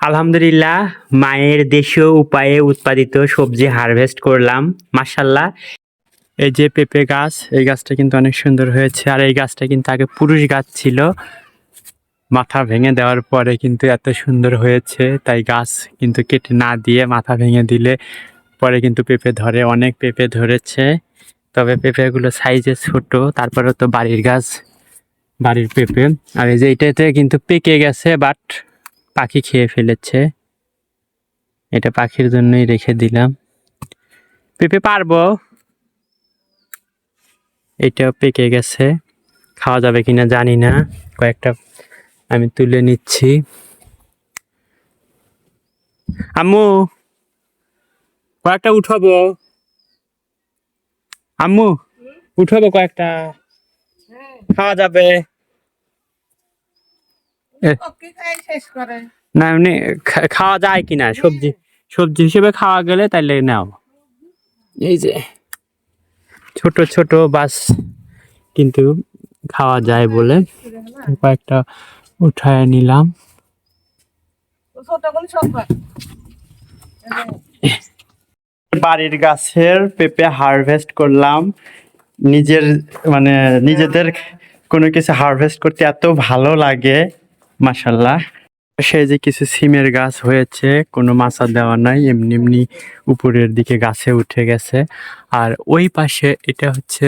আলহামদুলিল্লাহ, মায়ের দেশীয় উপায়ে উৎপাদিত সবজি হারভেস্ট করলাম মাসাল্লাহ এই যে পেঁপে গাছ, এই গাছটা কিন্তু অনেক সুন্দর হয়েছে। আর এই গাছটা কিন্তু আগে পুরুষ গাছ ছিল। মাথা ভেঙে দেওয়ার পরে কিন্তু এত সুন্দর হয়েছে। তাই গাছ কিন্তু কেটে না দিয়ে মাথা ভেঙে দিলে পরে কিন্তু পেঁপে ধরে, অনেক পেঁপে ধরেছে। তবে পেঁপেগুলো সাইজে ছোট তারপরে তো বাড়ির গাছ, বাড়ির পেঁপে। আর এই যে এটাতে কিন্তু পেকে গেছে বাট পাখি খেয়ে ফেলেছে। এটা পাখির জন্যই রেখে দিলাম। পেঁপে পারব। এটাও পেকে গেছে। খাওয়া যাবে কিনা জানি না। কয়েকটা আমি তুলে নিচ্ছি। আম্মু, কয়েকটা উঠাবো। আম্মু, উঠাবো কয়েকটা। খাওয়া যাবে এ, পক্ষে খাই শেষ করে না এমনি খাওয়া যায় কিনা সবজি সবজি হিসেবে খাওয়া গেলে তাহলে নাও। এই যে ছোট ছোট বাস কিন্তু খাওয়া যায় বলে কয়েকটা উঠায় নিলাম। বাড়ির গাছের পেঁপে হারভেস্ট করলাম। নিজের মানে নিজেদের কোনো কিছু হারভেস্ট করতে এত ভালো লাগে। মাসাল্লাহ সেই যে কিছু সিমের গাছ হয়েছে, কোনো মাছা দেওয়া নাই, এমনি এমনি উপরের দিকে গাছে উঠে গেছে। আর ওই পাশে এটা হচ্ছে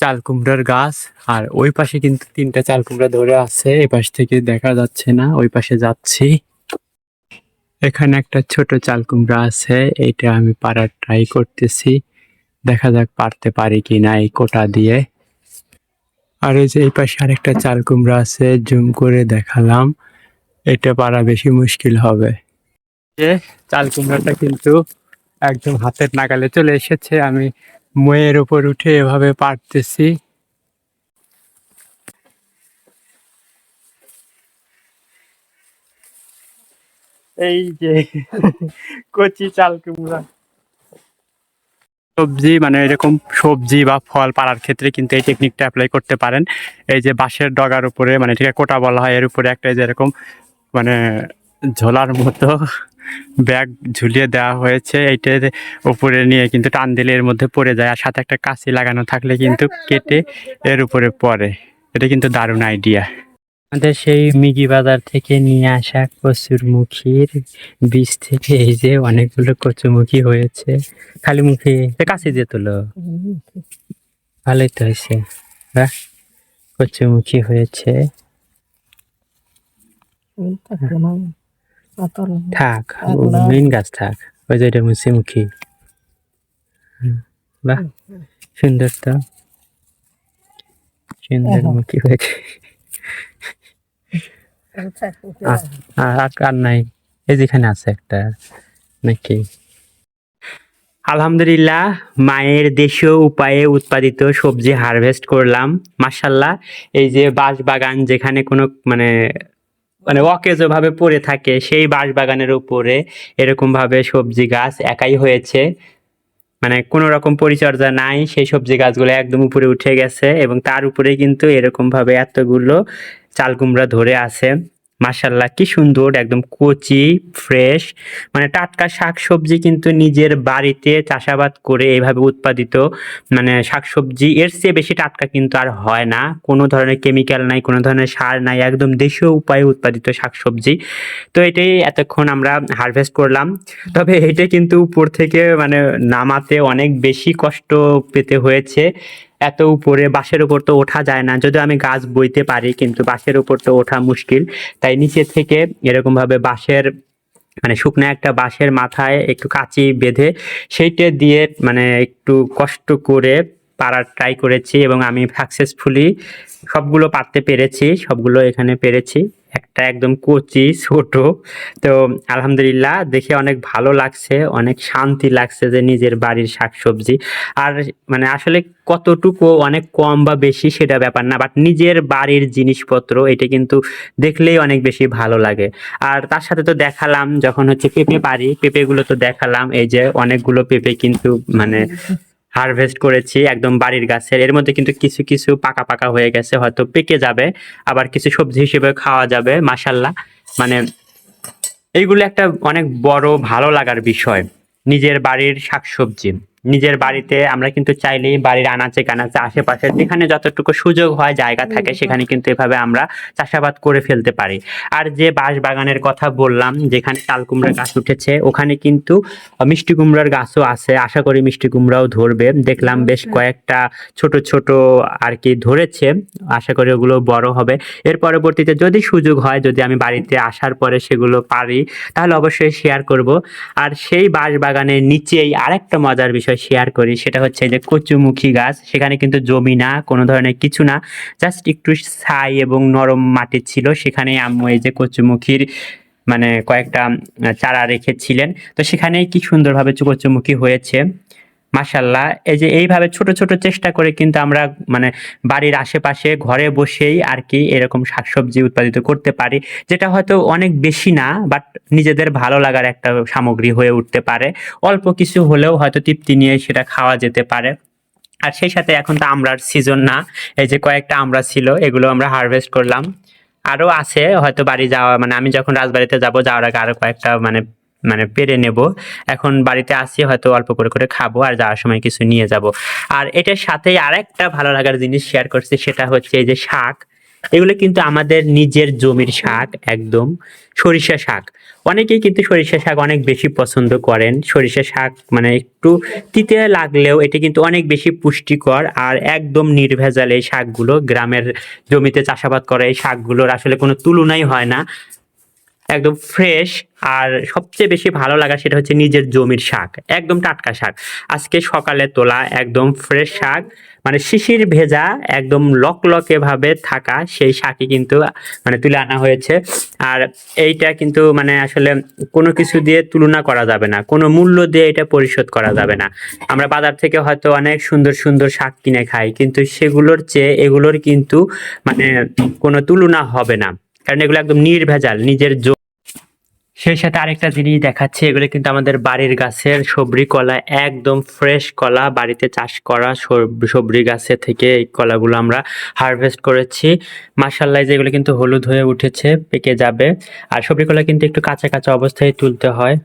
চাল কুমড়ার গাছ, আর ওই পাশে কিন্তু তিনটা চাল কুমড়া ধরে আছে এই পাশ থেকে দেখা যাচ্ছে না, ওই পাশে যাচ্ছি। এখানে একটা ছোট চাল কুমড়া আছে, এটা আমি পারার ট্রাই করতেছি, দেখা যাক পারতে পারি কি না এই কোটা দিয়ে। আর এই যে এই পাশে আরেকটা চাল কুমড়া আছে, জুম করে দেখালাম। এটা পারা বেশি মুশকিল হবে। যে চাল কুমড়াটা কিন্তু একদম হাতের নাগালে চলে এসেছে। আমি ময়ের উপর উঠে এভাবে পারতেছি এই যে কচি চাল কুমড়া। সবজি মানে এরকম সবজি বা ফল পাড়ার ক্ষেত্রে কিন্তু এই টেকনিকটা অ্যাপ্লাই করতে পারেন। এই যে বাঁশের ডগার উপরে মানে এটাকে কোটা বলা হয় এর উপরে একটা এই যে এরকম মানে ঝোলার মতো ব্যাগ ঝুলিয়ে দেওয়া হয়েছে। এইটার উপরে নিয়ে কিন্তু টান দিলে এর মধ্যে পড়ে যায় আর সাথে একটা কাঁচি লাগানো থাকলে কিন্তু কেটে এর উপরে পড়ে। এটা কিন্তু দারুণ আইডিয়া আমাদের সেই মিগি বাজার থেকে নিয়ে আসা কচুর মুখির বীজ থেকে এই যে অনেকগুলো কচুমুখী হয়েছে। খালি মুখে কাছে দিয়ে তোলো। ভালোই তো হয়েছে। বাহ কচুমুখী হয়েছে। থাক মেন গাছ থাক। ওই যে এটা মুখি। হুম, বাহ সুন্দর তো। সুন্দর মুখী হয়েছে। থাকবে। আহ, আর আর- আর নাই। এই যেখানে আছে একটা নাকি? আলহামদুলিল্লাহ মায়ের দেশীয় উপায়ে উৎপাদিত সবজি হারভেস্ট করলাম মাসাল্লাহ এই যে বাঁশ বাগান যেখানে কোনো মানে মানে অকেজ ভাবে পড়ে থাকে সেই বাঁশ বাগানের উপরে এরকম ভাবে সবজি গাছ একাই হয়েছে। মানে কোনো রকম পরিচর্যা নাই সেই সবজি গাছগুলো একদম উপরে উঠে গেছে এবং তার উপরে কিন্তু এরকম ভাবে এতগুলো চাল কুমড়া ধরে আছে। মাসাল্লাহ কি সুন্দর, একদম কচি, ফ্রেশ। মানে টাটকা শাক সবজি কিন্তু নিজের বাড়িতে চাষাবাদ করে এইভাবে উৎপাদিত মানে শাকসবজি, এর চেয়ে বেশি টাটকা কিন্তু আর হয় না। কোনো ধরনের কেমিক্যাল নাই, কোনো ধরনের সার নাই, একদম দেশীয় উপায়ে উৎপাদিত শাকসবজি। তো এটাই এতক্ষণ আমরা হারভেস্ট করলাম। তবে এটা কিন্তু উপর থেকে মানে নামাতে অনেক বেশি কষ্ট পেতে হয়েছে। এত উপরে বাঁশের উপর তো ওঠা যায় না। যদিও আমি গাছ বইতে পারি, কিন্তু বাঁশের উপর তো ওঠা মুশকিল। তাই নিচে থেকে এরকমভাবে বাঁশের মানে শুকনো একটা বাঁশের মাথায় একটু কাঁচি বেঁধে সেইটা দিয়ে মানে একটু কষ্ট করে পারার ট্রাই করেছি এবং আমি সাকসেসফুলি সবগুলো পারতে পেরেছি, সবগুলো এখানে পেরেছি। একটা একদম কচি, ছোট। তো আলহামদুলিল্লাহ দেখে অনেক ভালো লাগছে, অনেক শান্তি লাগছে যে নিজের বাড়ির শাকসবজি। আর মানে আসলে কতটুকু অনেক কম বা বেশি সেটা ব্যাপার না বাট নিজের বাড়ির জিনিসপত্র এটা কিন্তু দেখলেই অনেক বেশি ভালো লাগে। আর তার সাথে তো দেখালাম যখন হচ্ছে পেঁপে পারি, পেঁপেগুলো তো দেখালাম, এই যে অনেকগুলো পেঁপে কিন্তু মানে হারভেস্ট করেছি একদম বাড়ির গাছের। এর মধ্যে কিন্তু কিছু কিছু পাকা পাকা হয়ে গেছে, হয়তো পেকে যাবে। আবার কিছু সবজি হিসেবে খাওয়া যাবে মাসাল্লাহ মানে এইগুলো একটা অনেক বড়, ভালো লাগার বিষয়, নিজের বাড়ির শাকসবজি। নিজের বাড়িতে আমরা কিন্তু চাইলেই বাড়ির আনাচে কানাচে আশেপাশে যেখানে যতটুকু সুযোগ হয় জায়গা থাকে সেখানে কিন্তু এভাবে আমরা চাষাবাদ করে ফেলতে পারি। আর যে বাঁশ বাগানের কথা বললাম যেখানে তাল কুমড়ার গাছ উঠেছে ওখানে কিন্তু মিষ্টি কুমড়ার গাছও আছে। আশা করি মিষ্টি কুমড়াও ধরবে। দেখলাম বেশ কয়েকটা ছোট ছোট আর কি ধরেছে। আশা করি ওগুলো বড় হবে। এর পরবর্তীতে যদি সুযোগ হয় যদি আমি বাড়িতে আসার পরে সেগুলো পারি তাহলে অবশ্যই শেয়ার করব। আর সেই বাঁশ বাগানের নিচেই আরেকটা মজার বিষয় শেয়ার করি, সেটা হচ্ছে যে কচুমুখী গাছ। সেখানে কিন্তু জমি না, কোনো ধরনের কিছু না। জাস্ট একটু ছাই এবং নরম মাটি ছিল। সেখানে আম্মু এই যে কচুমুখীর মানে কয়েকটা চারা রেখেছিলেন। তো সেখানেই কি সুন্দরভাবে চুকচুমুখী হয়েছে? মাশাল্লাহ এই যে এইভাবে ছোট ছোট চেষ্টা করে কিন্তু আমরা মানে বাড়ির আশেপাশে ঘরে বসেই আর কি এরকম শাকসবজি উৎপাদিত করতে পারি, যেটা হয়তো অনেক বেশি না বাট নিজেদের ভালো লাগার একটা সামগ্রী হয়ে উঠতে পারে। অল্প কিছু হলেও হয়তো তৃপ্তি নিয়ে সেটা খাওয়া যেতে পারে। আর সেই সাথে এখন তো আমরার সিজন না, এই যে কয়েকটা আমরা ছিল, এগুলো আমরা হারভেস্ট করলাম। আরও আছে, হয়তো বাড়ি যাওয়া মানে আমি যখন রাজবাড়িতে যাব, যাওয়ার আগে আরও কয়েকটা মানে মানে পেরে নেব। এখন বাড়িতে আসি হয়তো অল্প করে করে খাব আর যাওয়ার সময় কিছু নিয়ে যাব। আর এটার সাথেই আরেকটা ভালো লাগার জিনিস শেয়ার করছি, সেটা হচ্ছে এই যে শাক। এগুলো কিন্তু আমাদের নিজের জমির শাক, একদম। সরিষা শাক। অনেকেই কিন্তু সরিষা শাক অনেক বেশি পছন্দ করেন। সরিষা শাক মানে একটু তিতে লাগলেও এটা কিন্তু অনেক বেশি পুষ্টিকর আর একদম নির্ভেজাল এই শাকগুলো। গ্রামের জমিতে চাষাবাদ করে এই শাকগুলোর আসলে কোনো তুলনাই হয় না। একদম ফ্রেশ আর সবচেয়ে বেশি ভালো লাগা সেটা হচ্ছে নিজের জমির শাক, একদম টাটকা শাক। আজকে সকালে তোলা একদম ফ্রেশ শাক মানে শিশির ভেজা, একদম লকলকে ভাবে থাকা সেই শাকই কিন্তু মানে তুলে আনা হয়েছে। আর এইটা কিন্তু মানে আসলে কোনো কিছু দিয়ে তুলনা করা যাবে না, কোনো মূল্য দিয়ে এটা পরিশোধ করা যাবে না। আমরা বাজার থেকে হয়তো অনেক সুন্দর সুন্দর শাক কিনে খাই, কিন্তু সেগুলোর চেয়ে এগুলোর কিন্তু মানে কোনো তুলনা হবে না। কারণ এগুলো একদম নির্ভেজাল, নিজের জো সেই সাথে আরেকটা জিনিস দেখাচ্ছে, এগুলো কিন্তু আমাদের বাড়ির গাছের সবরি কলা, একদম ফ্রেশ কলা, বাড়িতে চাষ করা সব- সবরি গাছে থেকে এই কলাগুলো আমরা হারভেস্ট করেছি। মার্শাল্লাই যেগুলো কিন্তু হলুদ হয়ে উঠেছে, পেকে যাবে। আর সবরি কলা কিন্তু একটু কাঁচা কাঁচা অবস্থায় তুলতে হয়।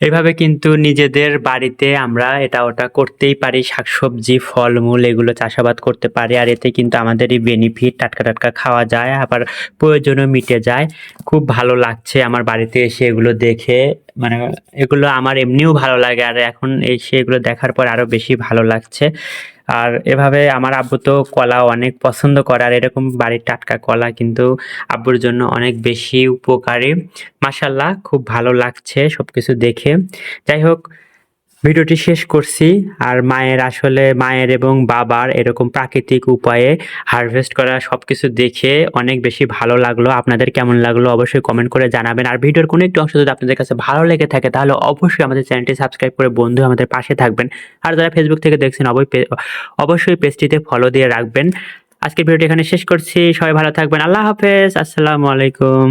এইভাবে কিন্তু নিজেদের বাড়িতে আমরা এটা ওটা করতেই পারি, শাকসবজি, ফলমূল এগুলো চাষাবাদ করতে পারি, আর এতে কিন্তু আমাদেরই বেনিফিট টাটকা টাটকা খাওয়া যায়, আবার প্রয়োজনও মিটে যায়। খুব ভালো লাগছে আমার বাড়িতে এসে এগুলো দেখে মানে এগুলো আমার এমনিও ভালো লাগে, আর এখন এসে এগুলো দেখার পর আরও বেশি ভালো লাগছে। আর এভাবে আমার আব্বু তো কলা অনেক পছন্দ করে, আর এরকম বাড়ির টাটকা কলা কিন্তু আব্বুর জন্য অনেক বেশি উপকারী। মাসাল্লাহ খুব ভালো লাগছে সব কিছু দেখে। যাই হোক ভিডিওটি শেষ করছি। আর মায়ের আসলে মায়ের এবং বাবার এরকম প্রাকৃতিক উপায়ে হারভেস্ট করা সবকিছু দেখে অনেক বেশি ভালো লাগল। আপনাদের কেমন লাগল অবশ্যই কমেন্ট করে জানাবেন। আর ভিডিওর কোনো একটি অংশ যদি আপনাদের কাছে ভালো লেগে থাকে, তাহলে অবশ্যই আমাদের চ্যানেলটি সাবস্ক্রাইব করে বন্ধু আমাদের পাশে থাকবেন। আর যারা ফেসবুক থেকে দেখছেন অবশ্যই পেজটিতে ফলো দিয়ে রাখবেন। আজকের ভিডিওটি এখানে শেষ করছি। সবাই ভালো থাকবেন। আল্লাহ হাফেজ। আসসালামু আলাইকুম।